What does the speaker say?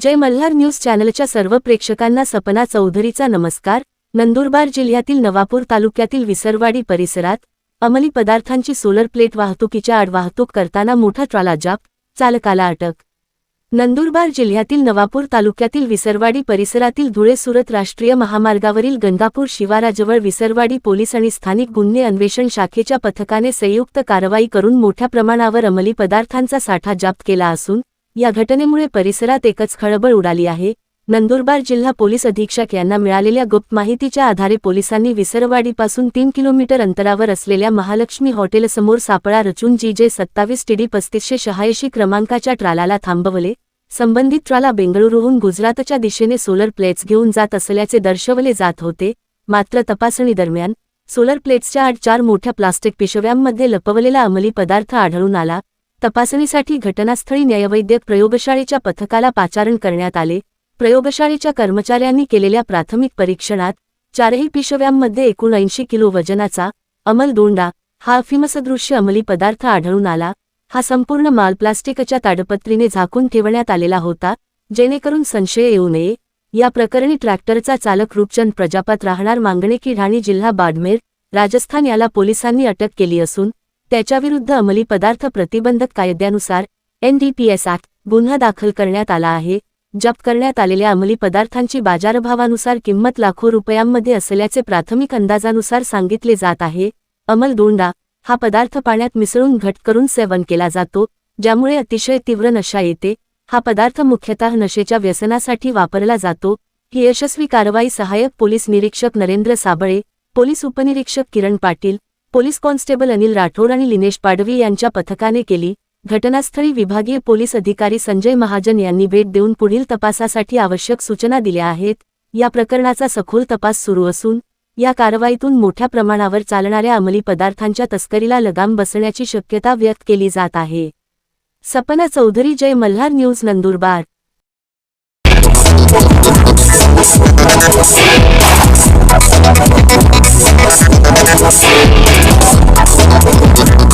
जय Malhar news चॅनलच्या सर्व प्रेक्षकांना सपना चौधरीचा नमस्कार. नंदुरबार जिल्ह्यातील नवापूर तालुक्यातील विसरवाडी परिसरात अंमली पदार्थांची सोलर प्लेट वाहतुकीच्या आड वाहतूक करताना मोठा ट्राला जाप चालकाला अटक. नंदुरबार जिल्ह्यातील नवापूर तालुक्यातील विसरवाडी परिसरातील धुळे सुरत राष्ट्रीय महामार्गावरील गंगापूर शिवाराजवळ विसरवाडी पोलीस आणि स्थानिक गुन्हे अन्वेषण शाखेच्या पथकाने संयुक्त कारवाई करून मोठ्या प्रमाणावर अंमली पदार्थांचा साठा जप्त केला असून या घटनेमुळे परिसरात एकच खळबळ उडाली आहे. नंदुरबार जिल्हा पोलीस अधीक्षक यांना मिळालेल्या गुप्त माहितीच्या आधारे पोलिसांनी विसरवाडीपासून तीन किलोमीटर अंतरावर असलेल्या महालक्ष्मी हॉटेलसमोर सापळा रचून जी जे सत्तावीस टीडी पस्तीसशे शहाऐंशी क्रमांकाच्या ट्रालाला थांबवले. संबंधित ट्राला बेंगळुरूहून गुजरातच्या दिशेने सोलर प्लेट्स घेऊन जात असल्याचे दर्शवले जात होते. मात्र तपासणी दरम्यान सोलर प्लेट्सच्या आठ चार मोठ्या प्लास्टिक पिशव्यांमध्ये लपवलेला अंमली पदार्थ आढळून आला. तपासणीसाठी घटनास्थळी न्यायवैद्यक प्रयोगशाळेच्या पथकाला पाचारण करण्यात आले. प्रयोगशाळेच्या कर्मचाऱ्यांनी केलेल्या प्राथमिक परीक्षणात चारही पिशव्यांमध्ये एकूण ऐंशी किलो वजनाचा अमल दोंडा हा अफिमसदृश्य अंमली पदार्थ आढळून आला. हा संपूर्ण माल प्लास्टिकच्या ताडपत्रीने झाकून ठेवण्यात आलेला होता जेणेकरून संशय येऊ नये. या प्रकरणी ट्रॅक्टरचा चालक रूपचंद प्रजापत राहणार मांगणे की ठाणे जिल्हा बाडमेर राजस्थान याला पोलिसांनी अटक केली असून त्याच्याविरुद्ध अंमली पदार्थ प्रतिबंधक कायद्यानुसार एनडीपीएस ऍक्ट गुन्हा दाखल करण्यात आला आहे जप्त करण्यात आलेल्या अंमली पदार्थांची बाजारभावानुसार किंमत लाखो रुपयांमध्ये असल्याचे प्राथमिक अंदाजानुसार सांगितले जात आहे. अमल दोंडा हा पदार्थ पाण्यात मिसळून घट करून सेवन केला जातो ज्यामुळे अतिशय तीव्र नशा येते. हा पदार्थ मुख्यतः नशेच्या व्यसनासाठी वापरला जातो. ही यशस्वी कारवाई सहाय्यक पोलीस निरीक्षक नरेंद्र साबळे पोलीस उपनिरीक्षक किरण पाटील पोलीस कॉन्स्टेबल अनिल राठोड आणि लिनेश पाडवी यांच्या पथकाने केली. घटनास्थळी विभागीय पोलीस अधिकारी संजय महाजन यांनी भेट देऊन पुढील तपासासाठी आवश्यक सूचना दिल्या आहेत. या प्रकरणाचा सखोल तपास सुरू असून या कारवाईतून मोठ्या प्रमाणावर चालणाऱ्या अंमली पदार्थांच्या तस्करीला लगाम बसण्याची शक्यता व्यक्त केली जात आहे. सपना चौधरी जय मल्हार न्यूज नंदुरबार.